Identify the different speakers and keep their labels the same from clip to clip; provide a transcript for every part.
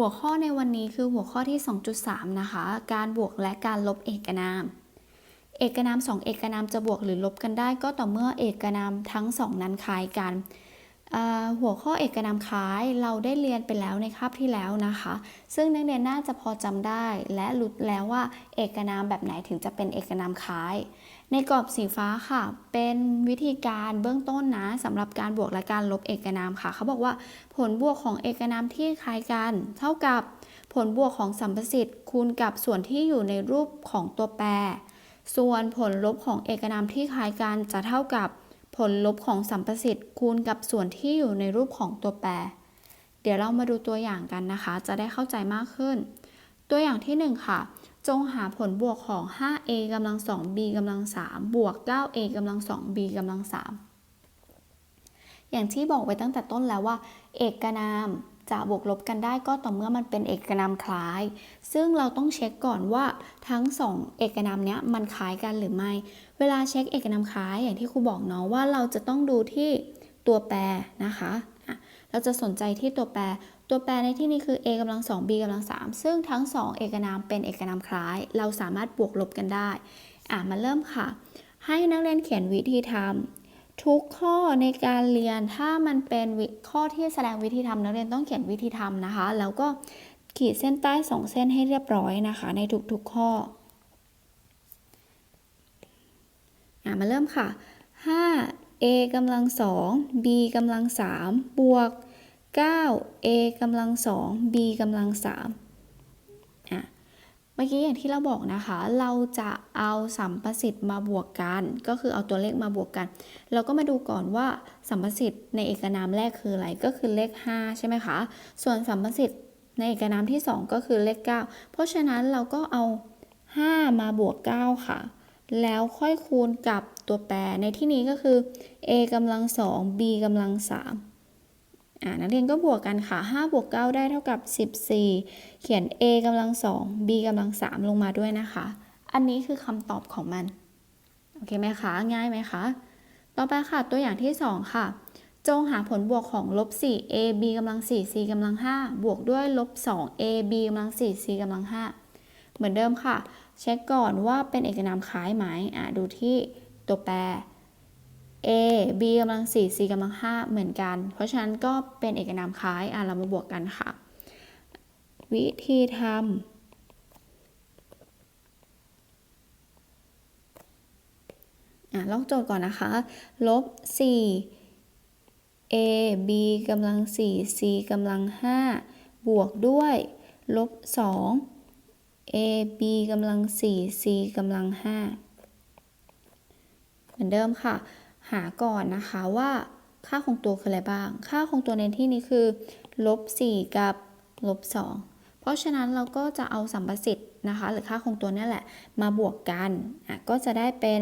Speaker 1: หัวข้อในวันนี้คือหัวข้อที่ 2.3 นะคะ การบวกและการลบเอกนาม เอกนาม 2 เอกนามจะบวกหรือลบกันได้ก็ต่อเมื่อเอกนามทั้ง 2 นั้นคล้ายกัน หัวข้อเอกนามคล้ายเราได้เรียนไปแล้วในคาบที่แล้วนะคะ ซึ่งนักเรียนน่าจะพอจำได้และรู้แล้วว่าเอกนามแบบไหนถึงจะเป็นเอกนามคล้าย ในกรอบสีฟ้าค่ะ เป็นวิธีการเบื้องต้นนะสำหรับการบวกและการลบเอกนามค่ะ เขาบอกว่าผลบวกของเอกนามที่คล้ายกัน เท่ากับผลบวกของสัมประสิทธิ์คูณกับส่วนที่อยู่ในรูปของตัวแปร ส่วนผลลบของเอกนามที่คล้ายกันจะเท่ากับผลลบของสัมประสิทธิ์คูณกับส่วนที่อยู่ในรูปของตัวแปร เดี๋ยวเรามาดูตัวอย่างกันนะคะ จะได้เข้าใจมากขึ้น ตัวอย่างที่ 1 ค่ะ จงหาผลบวกของ 5a กำลัง 2b กำลัง 3 บวก 9a กำลัง 2b กำลัง 3 อย่างที่บอกไว้ตั้งแต่ต้นแล้วว่า เอกนามจะบวกลบกันได้ก็ต่อเมื่อมันเป็นเอกนามคล้าย ซึ่งเราต้องเช็คก่อนว่าทั้งสองเอกนามเนี้ยมันคล้ายกันหรือไม่ เวลาเช็คเอกนามคล้ายอย่างที่ครูบอกเนาะว่าเราจะต้องดูที่ตัวแปรนะคะ เราจะสนใจที่ตัวแปร ตัวแปรในที่นี้คือ a กำลัง 2b กำลัง3ซึ่งทั้ง 2 เอกนามเป็นเอกนามคล้าย เราสามารถบวกลบกันได้ อะมาเริ่มค่ะ ให้นักเรียนเขียนวิธีทำทุกข้อในการเรียนถ้ามันเป็นข้อที่แสดงวิธีทำนักเรียนต้องเขียนวิธีทำนะคะ แล้วก็ขีดเส้นใต้2เส้นให้เรียบร้อยนะคะ ในทุกๆข้ออะมาเริ่มค่ะ 5 a กำลัง2 b กำลัง3บวก 9 a กำลัง2 b กำลัง3อะเมื่อกี้อย่างที่เราบอกนะคะ เราจะเอาสัมประสิทธิ์มาบวกกัน ก็คือเอาตัวเลขมาบวกกัน เราก็มาดูก่อนว่าสัมประสิทธิ์ในเอกนามแรกคืออะไร ก็คือเลข 5 ใช่ไหมคะ ส่วนสัมประสิทธิ์ในเอกนามที่ 2 ก็คือเลข 9 เพราะฉะนั้นเราก็เอา 5 มาบวก 9 ค่ะ แล้วค่อยคูณกับตัวแปร ในที่นี้ก็คือ a กำลัง2 b กำลัง3 นักเรียนก็บวกกันค่ะ5บวก9ได้เท่ากับ 14 เขียน a กำลัง2 b กำลัง3ลงมาด้วยนะคะ อันนี้คือคำตอบของมัน โอเคไหมคะ ง่ายไหมคะ ต่อไปค่ะ ตัวอย่างที่ 2 ค่ะ จงหาผลบวกของลบ4 a b กำลัง4 c กำลัง5บวกด้วยลบ2 a b กำลัง4 c กำลัง5เหมือนเดิมค่ะ เช็คก่อนว่าเป็นเอกนามคล้ายไหมอะดูที่ตัวแปร a b กำลัง4 c กำลัง5เหมือนกัน เพราะฉะนั้นก็เป็นเอกนามคล้ายอะเรามาบวกกันค่ะ วิธีทำอะลอกโจทย์ก่อนนะคะลบ4 a b กำลัง4 c กำลัง5บวกด้วยลบ2 a b กำลัง4 c กำลัง5เหมือนเดิมค่ะ หาก่อนนะคะว่าค่าคงตัวคืออะไรบ้าง ค่าคงตัวในที่นี้คือลบ4กับลบ2เพราะฉะนั้นเราก็จะเอาสัมประสิทธิ์นะคะ หรือค่าคงตัวนี่แหละ มาบวกกันอะก็จะได้เป็น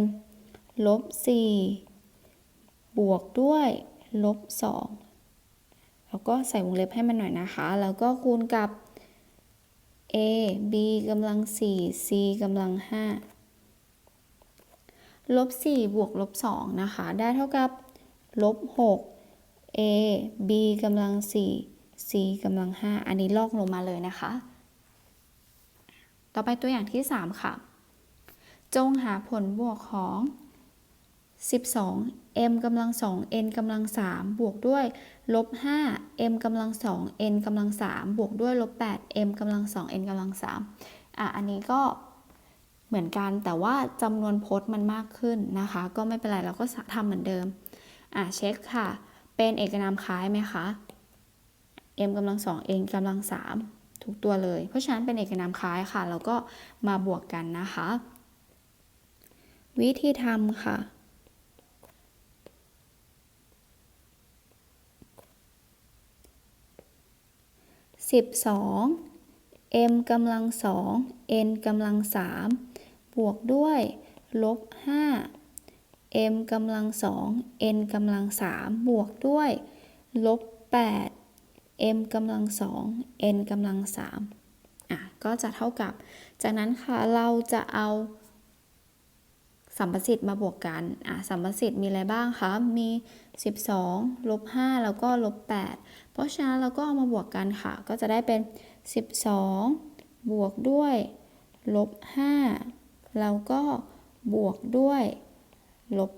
Speaker 1: ลบ4บวกด้วยลบ2แล้วก็ใส่วงเล็บให้มันหน่อยนะคะ แล้วก็คูณกับ a b กำลัง4 c กำลัง5 ลบ4บวกลบ2นะคะ ได้เท่ากับลบ6 a b กำลัง4 c กำลัง5อันนี้ลอกลงมาเลยนะคะ ต่อไปตัวอย่างที่ 3 ค่ะ จงหาผลบวกของ 12 m กำลัง2 n กำลัง3บวกด้วยลบ5 m กำลัง2 n กำลัง3บวกด้วยลบ8 m กำลัง2 n กำลัง3อะ อันนี้ก็ เหมือนกันแต่ว่าจำนวนโพจน์มันมากขึ้นนะคะ ก็ไม่เป็นไรเราก็ทำเหมือนเดิมอะเช็คค่ะ เป็นเอกนามคล้ายไหมคะ m กำลัง2 n กำลัง3ทุกตัวเลย เพราะฉะนั้นเป็นเอกนามคล้ายค่ะแล้วก็มาบวกกันนะคะ วิธีทำค่ะ12 m กำลัง2 n กำลัง3 บวกด้วยลบ5 m กำลัง2 n กำลัง3บวกด้วยลบ8 m กำลัง2 n กำลัง3อะก็จะเท่ากับ จากนั้นค่ะเราจะเอาสัมประสิทธิ์มาบวกกัน อะ สัมประสิทธิ์มีอะไรบ้างคะ มี 12 ลบ 5 แล้วก็ลบ 8 เพราะฉะนั้นเราก็เอามาบวกกันค่ะ ก็จะได้เป็น 12 บวกด้วย ลบ 5 แล้วก็บวกด้วยลบ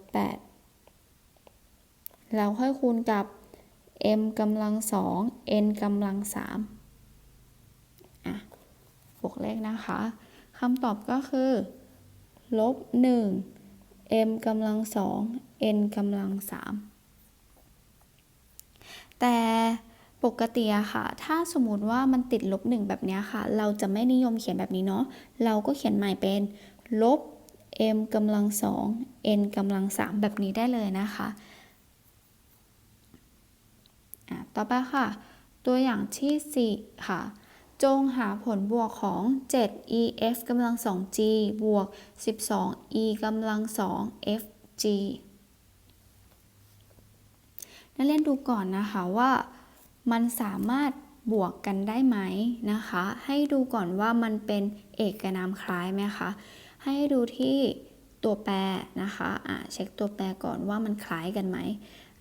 Speaker 1: 8แล้วค่อยคูณกับ m กำลัง2 n กำลัง3อะบวกเลขนะคะคำตอบก็คือลบ1 m กำลัง2 n กำลัง3แต่ปกติอะค่ะ ถ้าสมมติว่ามันติดลบ1แบบนี้ค่ะ เราจะไม่นิยมเขียนแบบนี้เนาะ เราก็เขียนใหม่เป็น ลบ m กำลัง2 n กำลัง3แบบนี้ได้เลยนะคะะต่อไปค่ะ ตัวอย่างที่ 4 ค่ะ จงหาผลบวกของ 7 e f กำลัง 2 g บวก 12 e กำลัง 2 f g นักเรียนดูก่อนนะคะว่ามันสามารถบวกกันได้ไหมนะคะ ให้ดูก่อนว่ามันเป็นเอกนามคล้ายไหมคะ ให้ดูที่ตัวแปรนะคะะเช็คตัวแปรก่อนว่ามันคล้ายกันไหม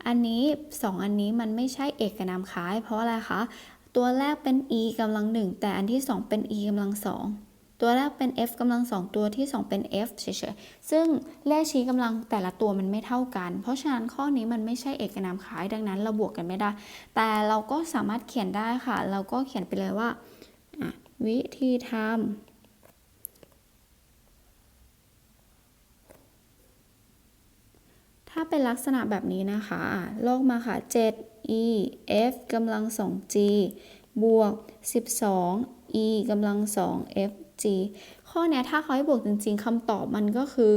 Speaker 1: อันนี้ 2 อันนี้มันไม่ใช่เอกนามคล้าย เพราะอะไรคะ ตัวแรกเป็น e กำลัง1แต่อันที่ 2 เป็น e กำลัง2ตัวแรกเป็น f กำลัง2ตัวที่ 2 เป็น f เฉยๆ ซึ่งเลขชี้กำลังแต่ละตัวมันไม่เท่ากัน เพราะฉะนั้นข้อนี้มันไม่ใช่เอกนามคล้ายดังนั้นเราบวกกันไม่ได้ แต่เราก็สามารถเขียนได้ค่ะ เราก็เขียนไปเลยว่า วิธีทำ ถ้าเป็นลักษณะแบบนี้นะคะอะลอกมาค่ะ 7 e f กำลัง 2 g บวก 12 e กำลัง 2 f g ข้อเนี้ยถ้าเขาให้บวกจริงๆคำตอบมันก็คือ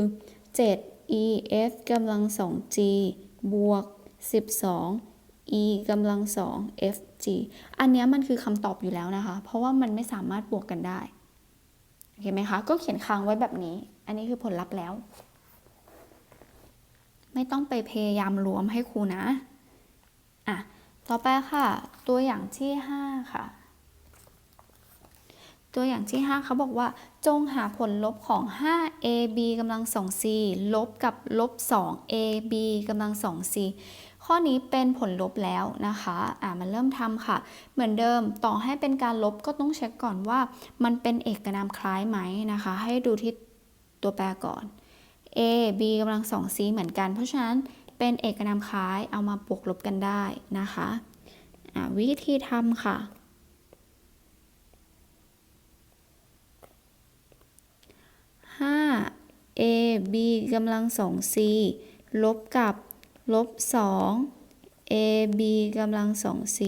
Speaker 1: 7 e f กำลัง 2 g บวก 12 e กำลัง 2 f g อันเนี้ยมันคือคำตอบอยู่แล้วนะคะ เพราะว่ามันไม่สามารถบวกกันได้โอเคไหมคะ ก็เขียนค้างไว้แบบนี้ อันนี้คือผลลัพธ์แล้ว ไม่ต้องไปพยายามรวมให้ครูนะ อะ ต่อไปค่ะ ตัวอย่างที่5ค่ะ ตัวอย่างที่ 5เขาบอกว่า จงหาผลลบของ 5ab กำลัง 2c ลบกับลบ 2ab กำลัง 2c ข้อนี้เป็นผลลบแล้วนะคะ อ่ามันเริ่มทำค่ะ เหมือนเดิม ต่อให้เป็นการลบก็ต้องเช็คก่อนว่า มันเป็นเอกนามคล้ายไหมนะคะ ให้ดูที่ตัวแปรก่อน a b กำลัง 2c เหมือนกัน เพราะฉะนั้นเป็นเอกนามคล้ายเอามาบวกลบกันได้นะคะอ่าวิธีทำค่ะ 5 a b กำลัง 2c ลบกับลบ 2 a b กำลัง 2c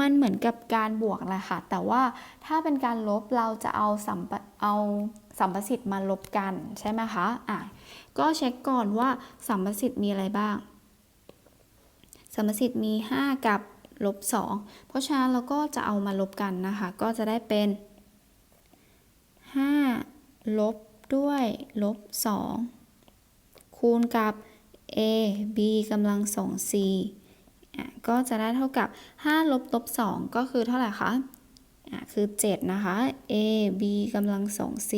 Speaker 1: มันเหมือนกับการบวกแหละค่ะ แต่ว่าถ้าเป็นการลบเราจะเอาสัมปเอา สัมประสิทธิ์มาลบกันใช่ไหมคะอะก็เช็คก่อนว่าสัมประสิทธิ์มีอะไรบ้าง สัมประสิทธิ์มี 5 กับลบ2เพราะฉะนั้นเราก็จะเอามาลบกันนะคะ ก็จะได้เป็น 5 ลบด้วยลบ2คูณกับ a b กำลัง 2c อะก็จะได้เท่ากับ 5 ลบลบ2ก็คือเท่าไหร่คะ คือ 7 นะคะ a b กำลังสอง c